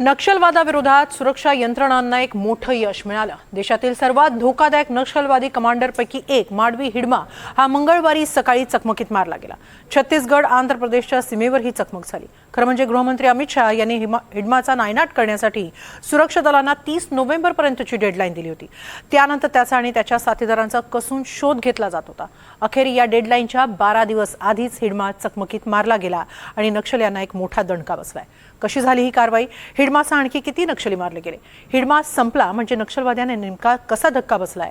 नक्षलवादाविरोधात सुरक्षा यंत्रणांना एक मोठं यश मिळालं. देशातील सर्वात धोकादायक नक्षलवादी कमांडरपैकी एक माडवी हिडमा हा मंगळवारी सकाळी चकमकीत मारला गेला. छत्तीसगड आंध्र प्रदेशच्या सीमेवर ही चकमक झाली. खरं म्हणजे गृहमंत्री अमित शहा यांनी हिमा- हिडमाचा नायनाट करण्यासाठी सुरक्षा दलांना तीस नोव्हेंबरपर्यंतची डेडलाईन दिली होती. त्यानंतर त्याचा आणि त्याच्या साथीदारांचा कसून शोध घेतला जात होता. अखेर या डेडलाईनच्या बारा दिवस आधीच हिडमा चकमकीत मारला गेला आणि नक्षल यांना एक मोठा दणका बसलाय. कशी झाली ही कारवाई? हिडमासा आणखी किती नक्षली मारले गेले? हिडमास संपला म्हणजे नक्षलवाद्यांना नेमका कसा धक्का बसलाय?